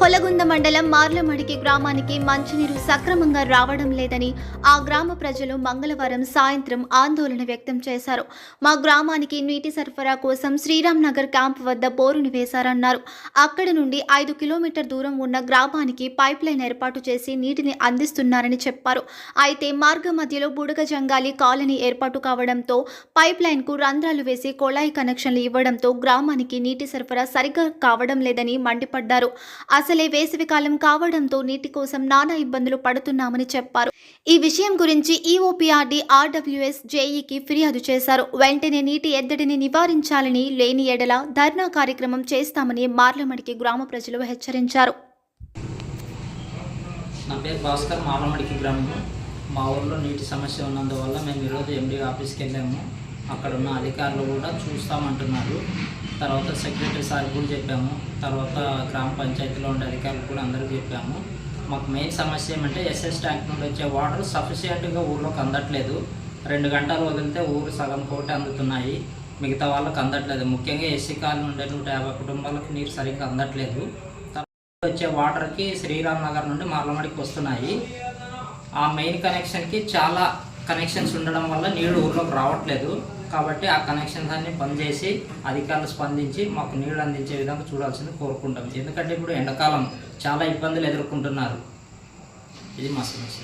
హొలగుంద మండలం మార్లమడికి గ్రామానికి మంచినీరు సక్రమంగా రావడం లేదని ఆ గ్రామ ప్రజలు మంగళవారం సాయంత్రం ఆందోళన వ్యక్తం చేశారు. మా గ్రామానికి నీటి సరఫరా కోసం శ్రీరామ్ నగర్ క్యాంప్ వద్ద బోరును వేశారన్నారు. అక్కడి నుండి ఐదు కిలోమీటర్ దూరం ఉన్న గ్రామానికి పైప్ లైన్ ఏర్పాటు చేసి నీటిని అందిస్తున్నారని చెప్పారు. అయితే మార్గ మధ్యలో బుడగ జంగాలి కాలనీ ఏర్పాటు కావడంతో పైప్ లైన్కు రంధ్రాలు వేసి కొళాయి కనెక్షన్లు ఇవ్వడంతో గ్రామానికి నీటి సరఫరా సరిగ్గా కావడం లేదని మండిపడ్డారు. అసలే వేసవికాలం కావడంతో నీటి కోసం నానా ఇబ్బందులు పడుతున్నామని చెప్పారు. ఈ విషయం గురించి ఈఓపీఆర్డీ ఆర్డబ్ల్యూఎస్ జేఈకి ఫిర్యాదు చేశారు. వెంటనే నీటి ఎద్దడిని నివారించాలని లేని ఎడల ధర్నా కార్యక్రమం చేస్తామని మార్లమడికి గ్రామ ప్రజలు హెచ్చరించారు. నా పేరు భాస్కర్ మాలమడికి గ్రామం. మా ఊర్లో నీటి సమస్య ఉన్నందువల్ల మేము ఈరోజు ఎండి ఆఫీస్కి వెళ్ళాము. అక్కడ ఉన్న అధికారులు కూడా చూస్తామంటున్నారు. తర్వాత సెక్రటరీ సార్ కూడా చెప్పాము. తర్వాత గ్రామ పంచాయతీలో ఉండే అధికారులు కూడా అందరికీ చెప్పాము. మాకు మెయిన్ సమస్య ఏమంటే ఎస్ఎస్ ట్యాంక్ నుండి వచ్చే వాటర్ సఫిషియెంట్గా ఊర్లోకి అందట్లేదు. రెండు గంటలు వదిలితే ఊరు సగం కోటి అందుతున్నాయి. మిగతా వాళ్ళకి అందట్లేదు. ముఖ్యంగా ఎస్సీ కాలు ఉండే నూట యాభై కుటుంబాలకు నీరు సరిగ్గా అందట్లేదు. వచ్చే వాటర్కి శ్రీరామ్ నగర్ నుండి మార్లమడికి వస్తున్నాయి. ఆ మెయిన్ కనెక్షన్కి చాలా కనెక్షన్స్ ఉండడం వల్ల నీళ్ళు ఊర్లోకి రావట్లేదు. కాబట్టి ఆ కనెక్షన్స్ అన్ని బంద్ చేసి అధికారులు స్పందించి మాకు నీళ్ళు అందించే విధంగా చూడాల్సింది కోరుకుంటాం. ఎందుకంటే ఇప్పుడు ఎండాకాలం చాలా ఇబ్బందులు ఎదుర్కొంటున్నారు. ఇది మా సమస్య.